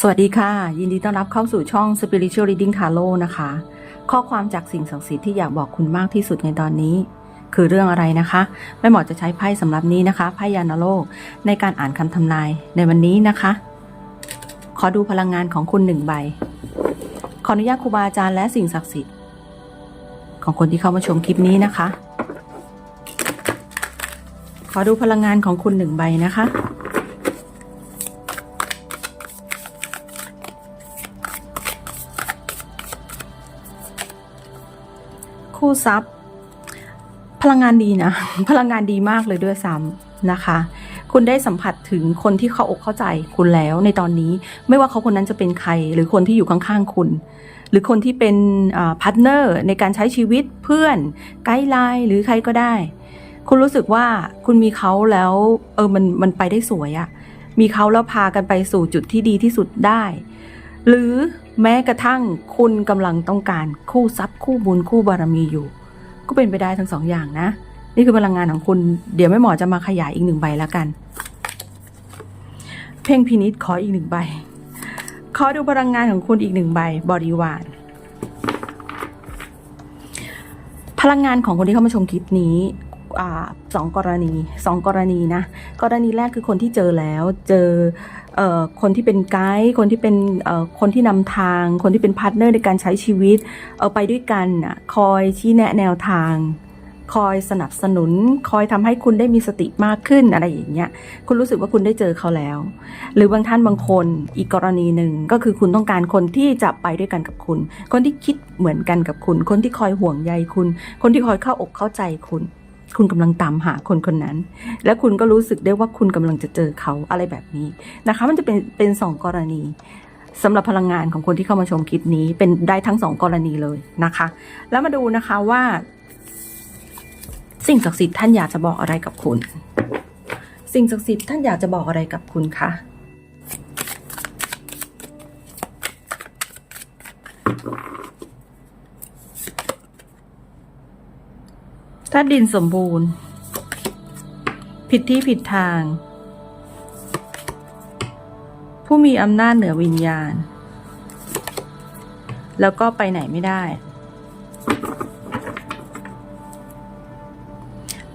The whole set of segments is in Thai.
สวัสดีค่ะ ยินดีต้อนรับเข้าสู่ช่อง Spiritual Reading Tarot นะคะ ข้อความจากสิ่งศักดิ์สิทธิ์ที่อยากบอกคุณมากที่สุดในตอนนี้ คือเรื่องอะไรนะคะแม่หมอจะใช้ไพ่สำหรับนี้นะคะไพ่ยานโลกในการอ่านคำทำนายในวันนี้นะคะ ขอดูพลังงานของคุณหนึ่งใบ ขออนุญาตครูบาอาจารย์และสิ่งศักดิ์สิทธิ์ ของคนที่เข้ามาชมคลิปนี้นะคะ ขอดูพลังงานของคุณหนึ่งใบนะคะ คู่ทรัพย์ พลังงานดีนะ พลังงานดีมากเลยด้วยซ้ำนะคะ คุณได้สัมผัสถึงคนที่เข้าอกเข้าใจคุณแล้วในตอนนี้ไม่ว่าเขาคนนั้นจะเป็นใคร หรือคนที่อยู่ข้างๆคุณ หรือคนที่เป็นพาร์ทเนอร์ในการใช้ชีวิตเพื่อนไกด์ไลน์หรือใครก็ได้ คุณรู้สึกว่าคุณมีเขาแล้วเออมันมันไปได้สวยอะมีเขาแล้วพากันไปสู่จุดที่ดีที่สุดได้ หรือ แม้กระทั่งคุณกำลังต้องการคู่ทรัพย์คู่บุญคู่บารมีอยู่ ก็เป็นไปได้ทั้งสองอย่างนะ นี่คือพลังงานของคุณ เดี๋ยวแม่หมอจะมาขยายอีกหนึ่งใบแล้วกัน เพ่งพินิษขออีกหนึ่งใบ ขอดูพลังงานของคุณอีกหนึ่งใบบริวารพลังงานของคนที่เข้ามาชมคลิปนี้ สองกรณีสองกรณีนะกรณีแรกคือคนที่เจอแล้วเจอคนที่เป็นไกด์คนที่เป็นคนที่นำทาง คนที่เป็นพาร์ทเนอร์ในการใช้ชีวิต เอาไปด้วยกันคอยชี้แนะแนวทาง คอยสนับสนุน คอยทำให้คุณได้มีสติมากขึ้นอะไรอย่างเงี้ยคุณรู้สึกว่าคุณได้เจอเขาแล้ว หรือบางท่านบางคนอีกกรณีหนึ่งก็คือคุณต้องการคนที่จะไปด้วยกันกับคุณ คนที่คิดเหมือนกันกับคุณ คนที่คอยห่วงใยคุณ คนที่คอยเข้าอกเข้าใจคุณ คุณกำลังตามหาคนคนนั้น และคุณก็รู้สึกได้ว่าคุณกำลังจะเจอเขาอะไรแบบนี้นะคะ มันจะเป็นเป็นสองกรณีสำหรับพลังงานของคนที่เข้ามาชมคลิปนี้เป็นได้ทั้งสองกรณีเลยนะคะ แล้วมาดูนะคะว่า สิ่งศักดิ์สิทธิ์ท่านอยากจะบอกอะไรกับคุณ สิ่งศักดิ์สิทธิ์ท่านอยากจะบอกอะไรกับคุณคะ ถ้าดินสมบูรณ์ ผิดที่ผิดทาง ผู้มีอำนาจเหนือวิญญาณ แล้วก็ไปไหนไม่ได้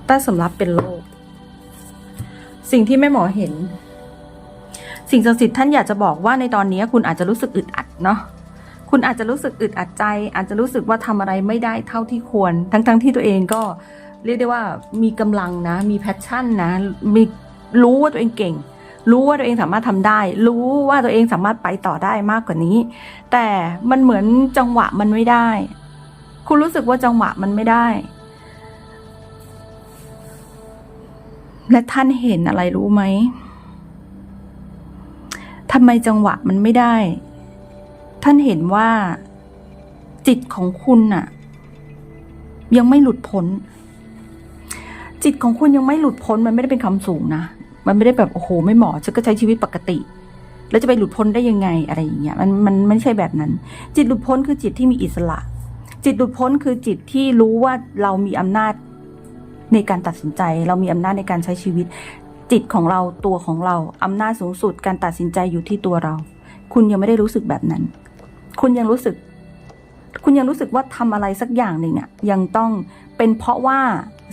ต้สำรับเป็นโรคสิ่งที่แม่หมอเห็น สิ่งศักดิ์สิทธิ์ท่านอยากจะบอกว่าในตอนนี้คุณอาจจะรู้สึกอึดอัดเนาะ คุณอาจจะรู้สึกอึดอัดใจ อาจจะรู้สึกว่าทำอะไรไม่ได้เท่าที่ควร ทั้งๆทที่ตัวเองก็เรียกได้ว่ามีกำลังนะ มีแพชชั่นนะ มีรู้ว่าตัวเองเก่ง รู้ว่าตัวเองสามารถทำได้ รู้ว่าตัวเองสามารถไปต่อได้มากกว่านี้ แต่มันเหมือนจังหวะมันไม่ได้ คุณรู้สึกว่าจังหวะมันไม่ได้ และท่านเห็นอะไรรู้ไหมทำไมจังหวะมันไม่ได้ ท่านเห็นว่า จิตของคุณน่ะ ยังไม่หลุดพ้น จิตของคุณยังไม่หลุดพ้น มันไม่ได้เป็นคำสูงนะมันไม่ได้แบบโอ้โห ไม่เหมาะฉันก็ใช้ชีวิตปกติ แล้วจะไปหลุดพ้นได้ยังไงอะไรอย่างเงี้ยมันมันไม่ใช่แบบนั้น จิตหลุดพ้นคือจิตที่มีอิสระ จิตหลุดพ้นคือจิตที่รู้ว่าเรามีอำนาจในการตัดสินใจ เรามีอำนาจในการใช้ชีวิต จิตของเราตัวของเราอำนาจสูงสุด การตัดสินใจอยู่ที่ตัวเรา คุณยังไม่ได้รู้สึกแบบนั้น คุณยังรู้สึก คุณยังรู้สึกว่าทำอะไรสักอย่างหนึ่งอะยังต้องเป็นเพราะว่า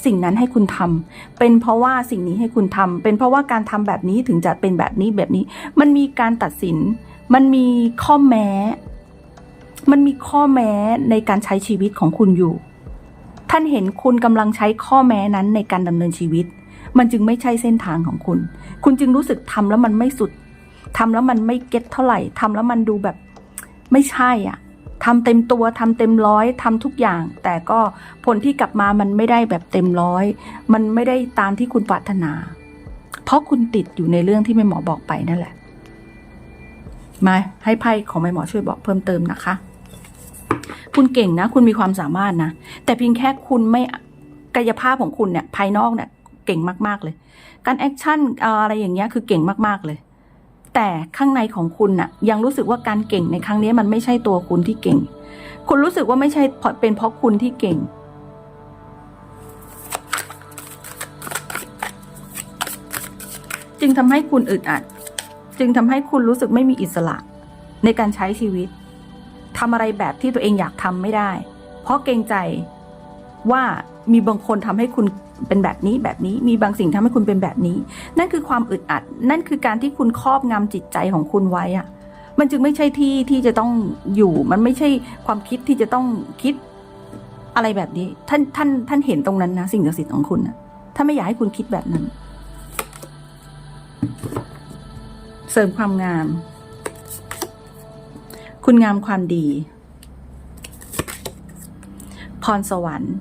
สิ่งนั้นให้คุณทำเป็นเพราะว่าสิ่งนี้ให้คุณทำเป็นเพราะว่าการทำแบบนี้ถึงจะเป็นแบบนี้แบบนี้ มันมีการตัดสิน มันมีข้อแม้ มันมีข้อแม้ในการใช้ชีวิตของคุณอยู่ ท่านเห็นคุณกำลังใช้ข้อแม้นั้นในการดำเนินชีวิต มันจึงไม่ใช่เส้นทางของคุณ คุณจึงรู้สึกทำแล้วมันไม่สุดทำแล้วมันไม่เก็ตเท่าไหร่ทำแล้วมันดูแบบ ไม่ใช่อะทำเต็มตัวทำเต็มร้อยทำทุกอย่าง แต่ก็ผลที่กลับมามันไม่ได้แบบเต็มร้อย มันไม่ได้ตามที่คุณปรารถนา เพราะคุณติดอยู่ในเรื่องที่แม่หมอบอกไปนั่นแหละ มาให้ไพ่ของแม่หมอช่วยบอกเพิ่มเติมนะคะ คุณเก่งนะ คุณมีความสามารถนะ แต่เพียงแค่คุณไม่กายภาพของคุณเนี่ยภายนอกเนี่ยเก่งมาก ๆเลย การแอคชั่นอะไรอย่างเงี้ยคือเก่งมากๆเลย แต่ข้างในของคุณน่ะ ยังรู้สึกว่าการเก่งในครั้งนี้มันไม่ใช่ตัวคุณที่เก่ง คุณรู้สึกว่าไม่ใช่เป็นเพราะคุณที่เก่ง จึงทำให้คุณอึดอัด จึงทำให้คุณรู้สึกไม่มีอิสระ ในการใช้ชีวิตทำอะไรแบบที่ตัวเองอยากทำไม่ได้ เพราะเกรงใจว่ามีบางคนทำให้คุณ เป็นแบบนี้แบบนี้มีบางสิ่งทำให้คุณเป็นแบบนี้ นั่นคือความอึดอัด นั่นคือการที่คุณครอบงำจิตใจของคุณไว้อะมันจึงไม่ใช่ที่ที่จะต้องอยู่ มันไม่ใช่ความคิดที่จะต้องคิดอะไรแบบนี้ ท่านท่านท่านเห็นตรงนั้นนะ สิ่งศักดิ์สิทธิ์ของคุณนะถ้าไม่อยากให้คุณคิดแบบนั้น เสริมความงาม คุณงามความดี พรสวรรค์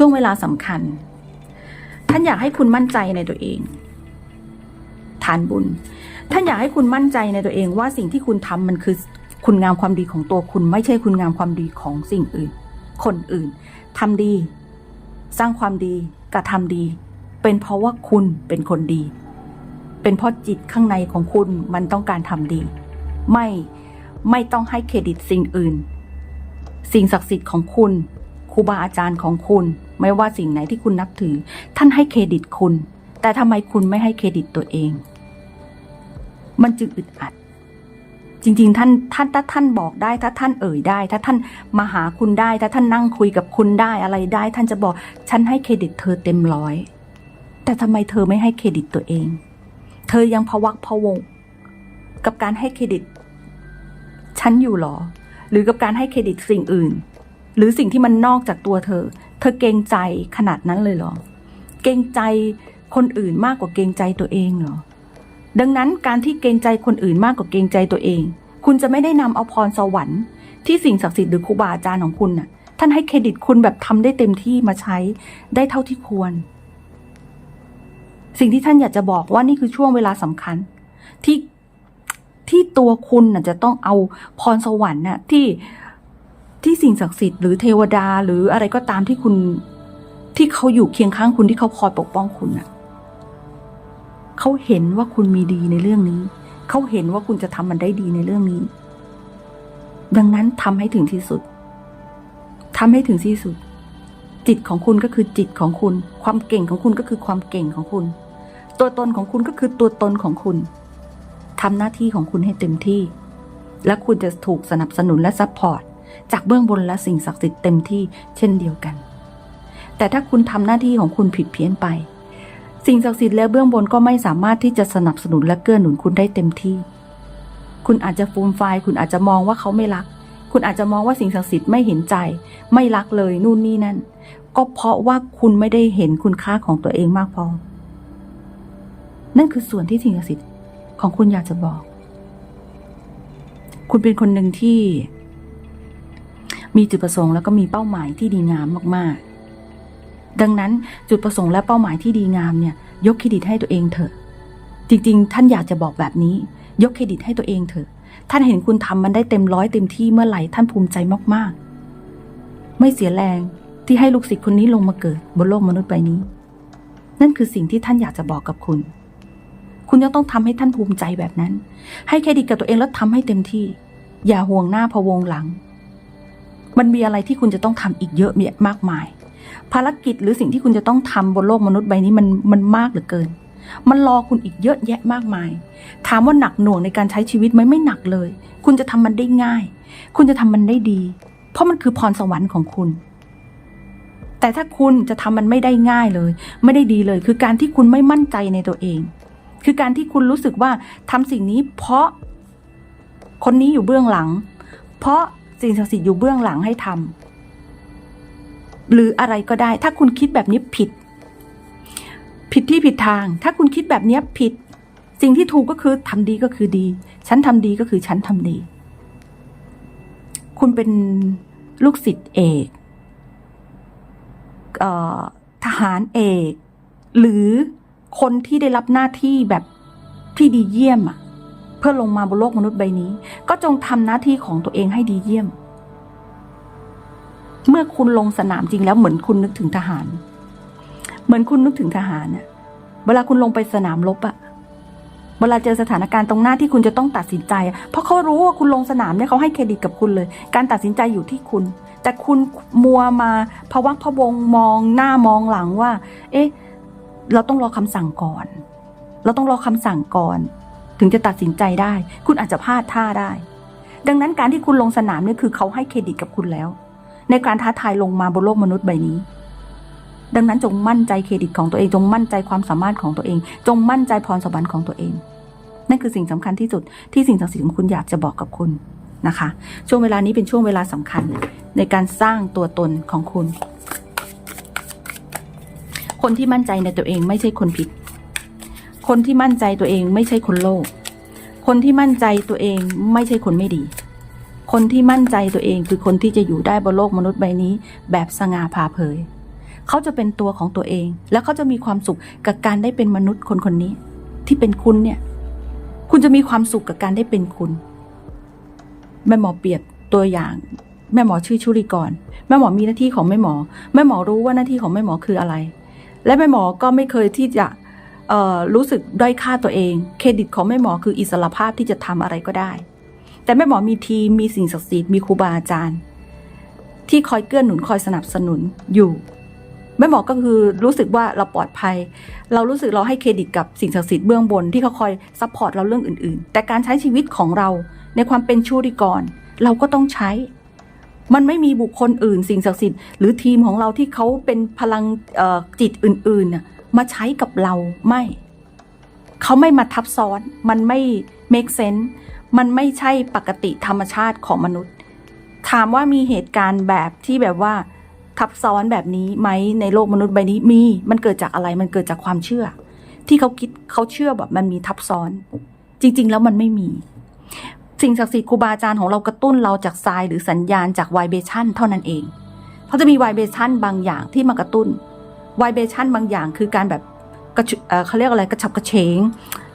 ช่วงเวลาสำคัญ ท่านอยากให้คุณมั่นใจในตัวเอง ฐานบุญ ท่านอยากให้คุณมั่นใจในตัวเองว่าสิ่งที่คุณทำมันคือคุณงามความดีของตัวคุณ ไม่ใช่คุณงามความดีของสิ่งอื่น คนอื่นทำดี สร้างความดีกระทำดี เป็นเพราะว่าคุณเป็นคนดี เป็นเพราะจิตข้างในของคุณมันต้องการทำดี ไม่ไม่ต้องให้เครดิตสิ่งอื่น สิ่งศักดิ์สิทธิ์ของคุณครูบาอาจารย์ของคุณ ไม่ว่าสิ่งไหนที่คุณนับถือ ท่านให้เครดิตคุณ แต่ทำไมคุณไม่ให้เครดิตตัวเอง มันจึงอึดอัด จริง ๆ ท่านท่านถ้าท่านบอกได้ ถ้าท่านเอ่ยได้ ถ้าท่านมาหาคุณได้ ถ้าท่านนั่งคุยกับคุณได้อะไรได้ ท่านจะบอกฉันให้เครดิตเธอเต็มร้อย แต่ทำไมเธอไม่ให้เครดิตตัวเอง เธอยังพวักพวง กับการให้เครดิตฉันอยู่หรอ หรือกับการให้เครดิตสิ่งอื่น หรือสิ่งที่มันนอกจากตัวเธอ เธอเกรงใจขนาดนั้นเลยเหรอ เกรงใจคนอื่นมากกว่าเกรงใจตัวเองเหรอ ดังนั้นการที่เกรงใจคนอื่นมากกว่าเกรงใจตัวเอง คุณจะไม่ได้นำเอาพรสวรรค์ที่สิ่งศักดิ์สิทธิ์หรือครูบาอาจารย์ของคุณน่ะ ท่านให้เครดิตคุณแบบทำได้เต็มที่มาใช้ได้เท่าที่ควร สิ่งที่ท่านอยากจะบอกว่านี่คือช่วงเวลาสำคัญ ที่ที่ตัวคุณน่ะจะต้องเอาพรสวรรค์น่ะที่ ที่สิ่งศักดิ์สิทธิ์หรือเทวดาหรืออะไรก็ตามที่คุณ ที่เขาอยู่เคียงข้างคุณที่เขาคอยปกป้องคุณน่ะเขาเห็นว่าคุณมีดีในเรื่องนี้ เขาเห็นว่าคุณจะทำมันได้ดีในเรื่องนี้ ดังนั้นทำให้ถึงที่สุดทำให้ถึงที่สุด จิตของคุณก็คือจิตของคุณ ความเก่งของคุณก็คือความเก่งของคุณ ตัวตนของคุณก็คือตัวตนของคุณทำหน้าที่ของคุณให้เต็มที่ และคุณจะถูกสนับสนุนและซัพพอร์ต จากเบื้องบนและสิ่งศักดิ์สิทธิ์เต็มที่เช่นเดียวกัน แต่ถ้าคุณทำหน้าที่ของคุณผิดเพี้ยนไป สิ่งศักดิ์สิทธิ์และเบื้องบนก็ไม่สามารถที่จะสนับสนุนและเกื้อหนุนคุณได้เต็มที่ คุณอาจจะฟูมไฟคุณอาจจะมองว่าเขาไม่รัก คุณอาจจะมองว่าสิ่งศักดิ์สิทธิ์ไม่เห็นใจ ไม่รักเลยนู่นนี่นั่น ก็เพราะว่าคุณไม่ได้เห็นคุณค่าของตัวเองมากพอ นั่นคือส่วนที่สิ่งศักดิ์สิทธิ์ของคุณอยากจะบอก คุณเป็นคนหนึ่งที่ มีจุดประสงค์แล้วก็มีเป้าหมายที่ดีงามมากๆ ดังนั้นจุดประสงค์และเป้าหมายที่ดีงามเนี่ย ยกเครดิตให้ตัวเองเถอะ จริง ๆ ท่านอยากจะบอกแบบนี้ ยกเครดิตให้ตัวเองเถอะ ท่านเห็นคุณทำมันได้เต็มร้อยเต็มที่เมื่อไหร่ท่านภูมิใจมากๆ ไม่เสียแรงที่ให้ลูกศิษย์คนนี้ลงมาเกิดบนโลกมนุษย์ใบนี้ นั่นคือสิ่งที่ท่านอยากจะบอกกับคุณ คุณยังต้องทำให้ท่านภูมิใจแบบนั้น ให้เครดิตกับตัวเองแล้วทำให้เต็มที่ อย่าห่วงหน้าพะวงหลัง มันมีอะไรที่คุณจะต้องทำอีกเยอะแยะมากมาย ภารกิจหรือสิ่งที่คุณจะต้องทำบนโลกมนุษย์ใบนี้มันมันมากเหลือเกิน มันรอคุณอีกเยอะแยะมากมาย ถามว่าหนักหน่วงในการใช้ชีวิตไหมไม่หนักเลย คุณจะทำมันได้ง่าย คุณจะทำมันได้ดี เพราะมันคือพรสวรรค์ของคุณ แต่ถ้าคุณจะทำมันไม่ได้ง่ายเลย ไม่ได้ดีเลย คือการที่คุณไม่มั่นใจในตัวเอง คือการที่คุณรู้สึกว่าทำสิ่งนี้เพราะคนนี้อยู่เบื้องหลัง เพราะ สิ่งศักดิ์สิทธิ์อยู่เบื้องหลังให้ทำหรืออะไรก็ได้ ถ้าคุณคิดแบบนี้ผิด ผิดที่ผิดทาง ถ้าคุณคิดแบบนี้ผิด สิ่งที่ถูกก็คือทำดีก็คือดี ฉันทำดีก็คือฉันทำดี คุณเป็นลูกศิษย์เอกเอ่อทหารเอก หรือคนที่ได้รับหน้าที่แบบที่ดีเยี่ยมอะ เพื่อลงมาบนโลกมนุษย์ใบนี้ ก็จงทำหน้าที่ของตัวเองให้ดีเยี่ยม เมื่อคุณลงสนามจริงแล้วเหมือนคุณนึกถึงทหาร เหมือนคุณนึกถึงทหารน่ะเวลาคุณลงไปสนามรบอะเวลาเจอสถานการณ์ตรงหน้าที่คุณจะต้องตัดสินใจ เพราะเขารู้ว่าคุณลงสนามเนี่ยเขาให้เครดิตกับคุณเลย การตัดสินใจอยู่ที่คุณ แต่คุณมัวมาพะวักพะวงมองหน้ามองหลังว่า เอ๊ะ เราต้องรอคำสั่งก่อน เราต้องรอคำสั่งก่อน ถึงจะตัดสินใจได้ คุณอาจจะพลาดท่าได้ ดังนั้นการที่คุณลงสนามนี่คือเขาให้เครดิตกับคุณแล้ว ในการท้าทายลงมาบนโลกมนุษย์ใบนี้ ดังนั้นจงมั่นใจเครดิตของตัวเองจงมั่นใจความสามารถของตัวเอง จงมั่นใจพรสวรรค์ของตัวเอง นั่นคือสิ่งสำคัญที่สุดที่สิ่งศักดิ์สิทธิ์ของคุณอยากจะบอกกับคุณนะคะ ช่วงเวลานี้เป็นช่วงเวลาสำคัญ ในการสร้างตัวตนของคุณ คนที่มั่นใจในตัวเองไม่ใช่คนผิด คนที่มั่นใจตัวเองไม่ใช่คนโลภคนที่มั่นใจตัวเองไม่ใช่คนไม่ดี คนที่มั่นใจตัวเองคือคนที่จะอยู่ได้บนโลกมนุษย์ใบนี้ แบบสง่าผ่าเผย เขาจะเป็นตัวของตัวเอง และเขาจะมีความสุขกับการได้เป็นมนุษย์คนคนนี้ ที่เป็นคุณเนี่ย คุณจะมีความสุขกับการได้เป็นคุณ แม่หมอเปรียบตัวอย่าง แม่หมอชื่อชุริกร แม่หมอมีหน้าที่ของแม่หมอ แม่หมอรู้ว่าหน้าที่ของแม่หมอคืออะไร และแม่หมอก็ไม่เคยที่จะ รู้สึกด้อยค่าตัวเอง เครดิตของแม่หมอคืออิสรภาพที่จะทำอะไรก็ได้ แต่แม่หมอมีทีมมีสิ่งศักดิ์สิทธิ์มีครูบาอาจารย์ ที่คอยเกื้อหนุนคอยสนับสนุนอยู่แม่หมอก็คือรู้สึกว่าเราปลอดภัย เรารู้สึกเราให้เครดิตกับสิ่งศักดิ์สิทธิ์เบื้องบนที่เขาคอยซัพพอร์ตเราเรื่องอื่น ๆ แต่การใช้ชีวิตของเราในความเป็นชูริกร เราก็ต้องใช้ มันไม่มีบุคคลอื่น สิ่งศักดิ์สิทธิ์หรือทีมของเราที่เขาเป็นพลังจิตอื่นๆน่ะ มาใช้กับเราไม่ เขาไม่มาทับซ้อน มันไม่ make sense มันไม่ใช่ปกติธรรมชาติของมนุษย์ ถามว่ามีเหตุการณ์แบบที่แบบว่า ทับซ้อนแบบนี้ไหมในโลกมนุษย์ใบนี้มี มันเกิดจากอะไรมันเกิดจากความเชื่อ ที่เขาคิดเขาเชื่อแบบมันมีทับซ้อน จริง ๆ แล้วมันไม่มีสิ่งศักดิ์สิทธิ์ครูบาอาจารย์ของเรากระตุ้นเราจากทรายหรือสัญญาณจากไวเบชันเท่านั้นเองเขาจะมีไวเบชันบางอย่างที่มากระตุ้น วเบชันบางอย่างคือการแบบกระเเขาเรียกอะไรกระฉับกระเฉง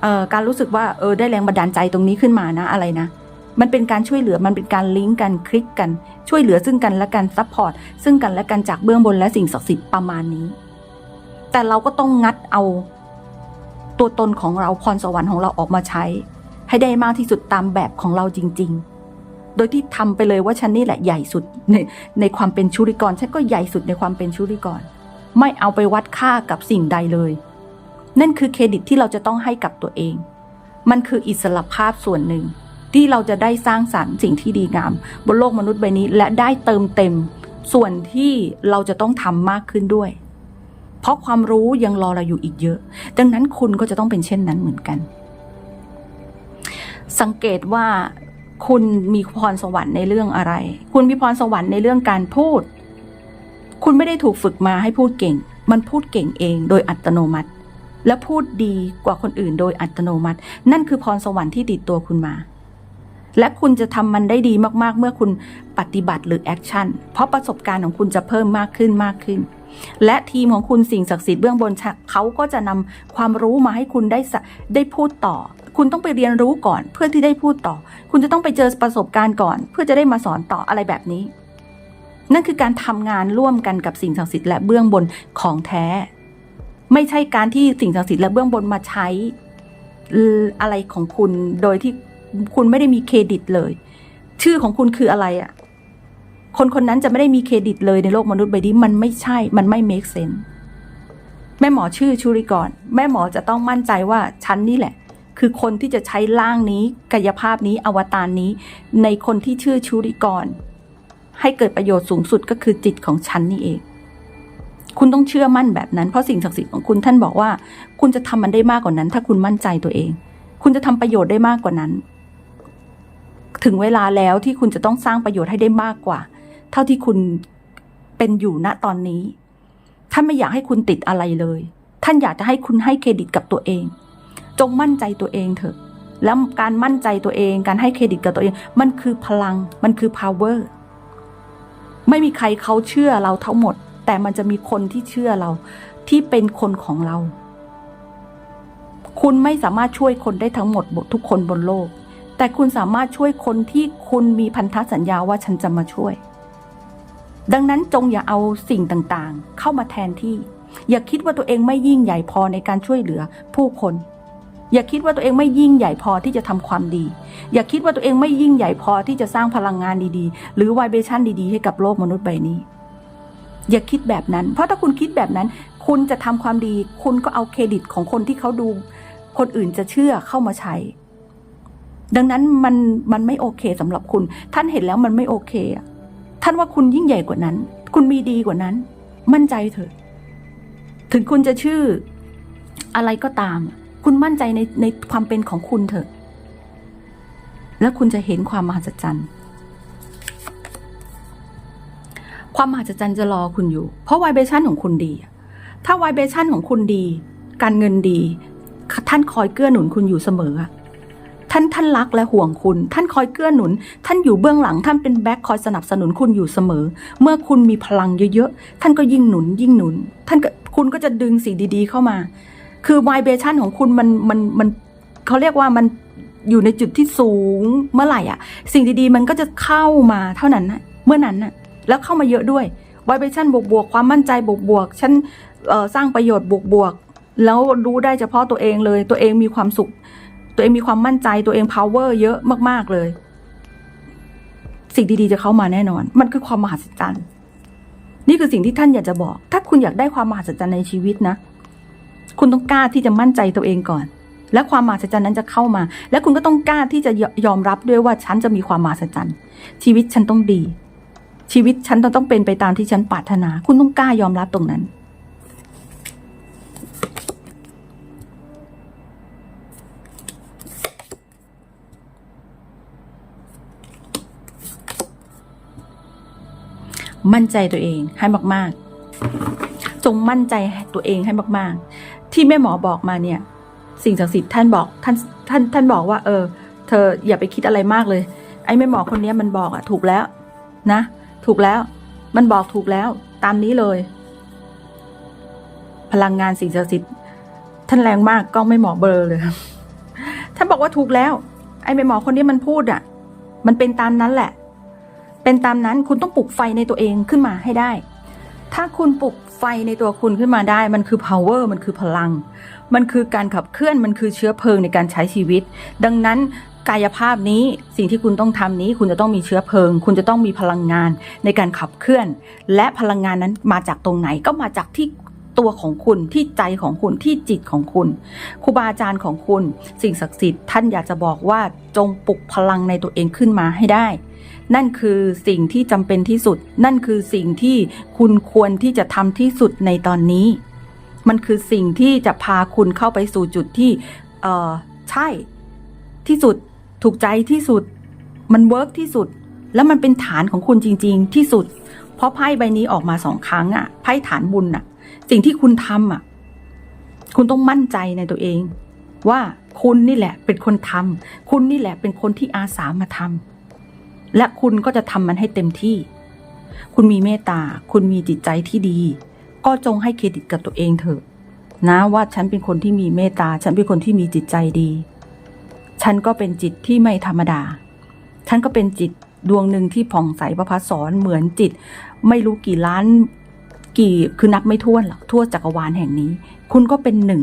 เการรู้สึกว่าเออได้แรงบันดาลใจตรงนี้ขึ้นมานะอะไรนะ มันเป็นการช่วยเหลือมันเป็นการลิงก์กันคลิกกัน ช่วยเหลือซึ่งกันและกันซัพพอร์ตซึ่งกันและกันจากเบื้องบนและสิ่งศักดิ์สิทธิ์ประมาณนี้ แต่เราก็ต้องงัดเอา ตัวตนของเราพรสวรรค์ของเราออกมาใช้ ให้ได้มากที่สุดตามแบบของเราจริง ๆ โดยที่ทำไปเลยว่าฉันนี่แหละใหญ่สุดในในความเป็นชุริกรฉันก็ใหญ่สุดในความเป็นชุริกร ไม่เอาไปวัดค่ากับสิ่งใดเลย นั่นคือเครดิตที่เราจะต้องให้กับตัวเอง มันคืออิสรภาพส่วนหนึ่ง ที่เราจะได้สร้างสรรค์สิ่งที่ดีงาม บนโลกมนุษย์ใบนี้และได้เติมเต็ม ส่วนที่เราจะต้องทำมากขึ้นด้วย เพราะความรู้ยังรอเราอยู่อีกเยอะ ดังนั้นคุณก็จะต้องเป็นเช่นนั้นเหมือนกัน สังเกตว่าคุณมีพรสวรรค์ในเรื่องอะไร คุณมีพรสวรรค์ในเรื่องการพูด คุณไม่ได้ถูกฝึกมาให้พูดเก่ง มันพูดเก่งเองโดยอัตโนมัติ และพูดดีกว่าคนอื่นโดยอัตโนมัติ นั่นคือพรสวรรค์ที่ติดตัวคุณมา และคุณจะทำมันได้ดีมากๆ เมื่อคุณปฏิบัติหรือแอคชั่น เพราะประสบการณ์ของคุณจะเพิ่มมากขึ้นมากขึ้น และทีมของคุณสิ่งศักดิ์สิทธิ์เบื้องบนเขาก็จะนำความรู้มาให้คุณได้ได้พูดต่อคุณต้องไปเรียนรู้ก่อนเพื่อที่ได้พูดต่อ คุณจะต้องไปเจอประสบการณ์ก่อน เพื่อจะได้มาสอนต่ออะไรแบบนี้ นั่นคือการทำงานร่วมกันกับสิ่งศักดิ์สิทธิ์และเบื้องบนของแท้ ไม่ใช่การที่สิ่งศักดิ์สิทธิ์และเบื้องบนมาใช้เอ่ออะไรของคุณโดยที่คุณไม่ได้มีเครดิตเลย ชื่อของคุณคืออะไรอะ่ะ คนคนนั้นจะไม่ได้มีเครดิตเลยในโลกมนุษย์ใบนี้มันไม่ใช่ มันไม่ make sense แม่หมอชื่อชุริกรแม่หมอจะต้องมั่นใจว่าฉันนี่แหละ คือคนที่จะใช้ร่างนี้ กายภาพนี้อวตารนี้ ในคนที่ชื่อชุริกร ให้เกิดประโยชน์สูงสุดก็คือจิตของฉันนี่เอง คุณต้องเชื่อมั่นแบบนั้น เพราะสิ่งศักดิ์สิทธิ์ของคุณท่านบอกว่า คุณจะทำมันได้มากกว่านั้น ถ้าคุณมั่นใจตัวเอง คุณจะทำประโยชน์ได้มากกว่านั้น ถึงเวลาแล้วที่คุณจะต้องสร้างประโยชน์ให้ได้มากกว่า เท่าที่คุณเป็นอยู่ณตอนนี้ ท่านไม่อยากให้คุณติดอะไรเลย ท่านอยากจะให้คุณให้เครดิตกับตัวเอง จงมั่นใจตัวเองเถอะ แล้วการมั่นใจตัวเอง การให้เครดิตกับตัวเอง มันคือพลัง มันคือ power ไม่มีใครเขาเชื่อเราทั้งหมด แต่มันจะมีคนที่เชื่อเรา ที่เป็นคนของเรา คุณไม่สามารถช่วยคนได้ทั้งหมดทุกคนบนโลก แต่คุณสามารถช่วยคนที่คุณมีพันธสัญญาว่าฉันจะมาช่วย ดังนั้นจงอย่าเอาสิ่งต่างๆ เข้ามาแทนที่ อย่าคิดว่าตัวเองไม่ยิ่งใหญ่พอในการช่วยเหลือผู้คน อย่าคิดว่าตัวเองไม่ยิ่งใหญ่พอที่จะทำความดี อย่าคิดว่าตัวเองไม่ยิ่งใหญ่พอที่จะสร้างพลังงานดีๆ หรือไวเบชั่นดีๆ ให้กับโลกมนุษย์ใบนี้ อย่าคิดแบบนั้น เพราะถ้าคุณคิดแบบนั้น คุณจะทำความดี คุณก็เอาเครดิตของคนที่เขาดู คนอื่นจะเชื่อเข้ามาใช้ ดังนั้นมันมันไม่โอเคสำหรับคุณ ท่านเห็นแล้วมันไม่โอเค ท่านว่าคุณยิ่งใหญ่กว่านั้น คุณมีดีกว่านั้น มั่นใจเถอะ ถึงคุณจะชื่ออะไรก็ตาม คุณมั่นใจในในความเป็นของคุณเถอะ แล้วคุณจะเห็นความมหัศจรรย์ ความมหัศจรรย์จะรอคุณอยู่ เพราะไวเบชั่นของคุณดี ถ้าไวเบชั่นของคุณดี การเงินดี ท่านคอยเกื้อหนุนคุณอยู่เสมอท่านท่านรักและห่วงคุณ ท่านคอยเกื้อหนุน ท่านอยู่เบื้องหลัง ท่านเป็นแบ็คคอยสนับสนุนคุณอยู่เสมอ เมื่อคุณมีพลังเยอะๆ ท่านก็ยิ่งหนุนยิ่งหนุน ท่านก็คุณก็จะดึงสิ่งดีๆเข้ามา คือไวเบชันของคุณมันมันมันเขาเรียกว่ามันอยู่ในจุดที่สูงเมื่อไหร่อะ สิ่งดีๆ มันก็จะเข้ามาเท่านั้นนะเมื่อนั้นน่ะ แล้วเข้ามาเยอะด้วยไวเบชันบวกบวกความมั่นใจบวกบวกๆฉันสร้างประโยชน์บวกบวกแล้วรู้ได้เฉพาะตัวเองเลย ตัวเองมีความสุข ตัวเองมีความมั่นใจตัวเอง power เยอะมาก ๆ เลย สิ่งดี ๆ จะเข้ามาแน่นอน มันคือความมหัศจรรย์ นี่คือสิ่งที่ท่านอยากจะบอก ถ้าคุณอยากได้ความมหัศจรรย์ในชีวิตนะ คุณต้องกล้าที่จะมั่นใจตัวเองก่อน และความมหัศจรรย์นั้นจะเข้ามา และคุณก็ต้องกล้าที่จะยอมรับด้วยว่าฉันจะมีความมหัศจรรย์ชีวิตฉันต้องดี ชีวิตฉันต้องเป็นไปตามที่ฉันปรารถนา คุณต้องกล้ายอมรับตรงนั้นมั่นใจตัวเองให้มาก ๆ จงมั่นใจตัวเองให้มาก ๆ ที่แม่หมอบอกมาเนี่ย สิ่งศักดิ์สิทธิ์ท่านบอกท่านท่านท่านบอกว่า เออ เธออย่าไปคิดอะไรมากเลย ไอ้แม่หมอคนนี้มันบอกอะถูกแล้ว นะ ถูกแล้ว มันบอกถูกแล้ว ตามนี้เลย พลังงานสิ่งศักดิ์สิทธิ์ท่านแรงมากก็ไม่หมอเบลอเลยท่านบอกว่าถูกแล้ว ไอ้แม่หมอคนนี้มันพูดอะมันเป็นตามนั้นแหละ เป็นตามนั้นคุณต้องปลุกไฟในตัวเองขึ้นมาให้ได้ ถ้าคุณปลุก ฟในตัวคุณขึ้นมาได้ มันคือ power มันคือพลัง มันคือการขับเคลื่อนมันคือเชื้อเพลิงในการใช้ชีวิต ดังนั้นกายภาพนี้สิ่งที่คุณต้องทำนี้ คุณจะต้องมีเชื้อเพลิง คุณจะต้องมีพลังงานในการขับเคลื่อน และพลังงานนั้นมาจากตรงไหนก็มาจากที่ตัวของคุณที่ใจของคุณที่จิตของคุณครูบาอาจารย์ของคุณ สิ่งศักดิ์สิทธิ์ท่านอยากจะบอกว่าจงปลุกพลังในตัวเองขึ้นมาให้ได้ นั่นคือสิ่งที่จำเป็นที่สุด นั่นคือสิ่งที่คุณควรที่จะทำที่สุดในตอนนี้ มันคือสิ่งที่จะพาคุณเข้าไปสู่จุดที่เออใช่ ที่สุดถูกใจที่สุด มันเวิร์กที่สุด แล้วมันเป็นฐานของคุณจริง ๆ ที่สุด เพราะไพ่ใบนี้ออกมาสองครั้งอะ่ะไพ่ฐานบุญอะ สิ่งที่คุณทำอะ คุณต้องมั่นใจในตัวเอง ว่าคุณนี่แหละเป็นคนทำคุณนี่แหละเป็นคนที่อาสามาทำ และคุณก็จะทำมันให้เต็มที่ คุณมีเมตตา คุณมีจิตใจที่ดี ก็จงให้เครดิตกับตัวเองเถอะ นะว่าฉันเป็นคนที่มีเมตตา ฉันเป็นคนที่มีจิตใจดี ฉันก็เป็นจิตที่ไม่ธรรมดา ฉันก็เป็นจิตดวงหนึ่งที่ผ่องใสประพัสสอนเหมือนจิต ไม่รู้กี่ล้านกี่คือนับไม่ถ้วนหรอกทั่วจักรวาลแห่งนี้ คุณก็เป็นหนึ่ง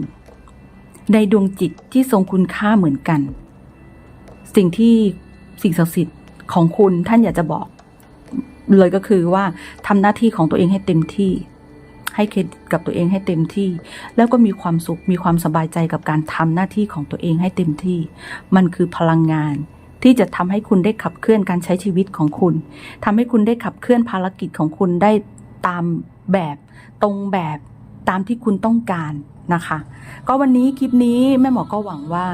ในดวงจิตที่ทรงคุณค่าเหมือนกัน สิ่งที่สิ่งศักดิ์สิทธิ์ ของคุณท่านอยากจะบอก เลยก็คือว่าทำหน้าที่ของตัวเองให้เต็มที่ ให้เครดิตกับตัวเองให้เต็มที่ แล้วก็มีความสุขมีความสบายใจกับการทำหน้าที่ของตัวเองให้เต็มที่ มันคือพลังงานที่จะทำให้คุณได้ขับเคลื่อนการใช้ชีวิตของคุณทำให้คุณได้ขับเคลื่อนภารกิจของคุณได้ตามแบบตรงแบบตามที่คุณต้องการนะคะ ก็วันนี้คลิปนี้แม่หมอก็หวังว่า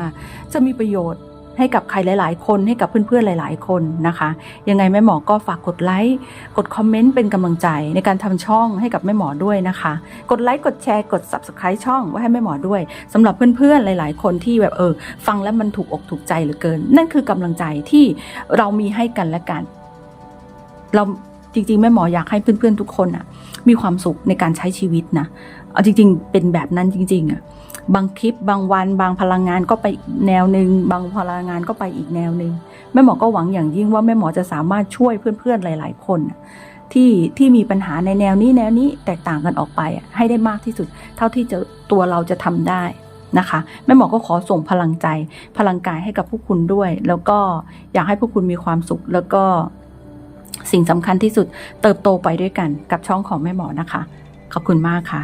จะมีประโยชน์ ให้กับใครหลาย ๆ คนให้กับเพื่อน ๆ หลาย ๆ คนนะคะ ยังไงแม่หมอก็ฝากกดไลค์กดคอมเมนต์เป็นกำลังใจในการทำช่องให้กับแม่หมอด้วยนะคะ กดไลค์กดแชร์กด subscribe ช่องไว้ให้แม่หมอด้วยสำหรับเพื่อน ๆ หลาย ๆ คนที่แบบเออฟังแล้วมันถูกอกถูกใจเหลือเกิน นั่นคือกำลังใจที่เรามีให้กันและกัน เราจริง ๆ แม่หมออยากให้เพื่อน ๆ ทุกคนอะมีความสุขในการใช้ชีวิตนะเอาจริง ๆ เป็นแบบนั้นจริง ๆอะ บางคลิปบางวันบางพลังงานก็ไปแนวหนึ่งบางพลังงานก็ไปอีกแนวหนึ่งแม่หมอก็หวังอย่างยิ่งว่าแม่หมอจะสามารถช่วยเพื่อนๆหลาย ๆ คนที่ที่มีปัญหาในแนวนี้แนวนี้แตกต่างกันออกไป ให้ได้มากที่สุด เท่าที่จะตัวเราจะทำได้นะคะแม่หมอก็ขอส่งพลังใจพลังกายให้กับพวกคุณด้วย แล้วก็อยากให้พวกคุณมีความสุขแล้วก็สิ่งสำคัญที่สุดเติบโตไปด้วยกันกับช่องของแม่หมอนะคะ ขอบคุณมากค่ะ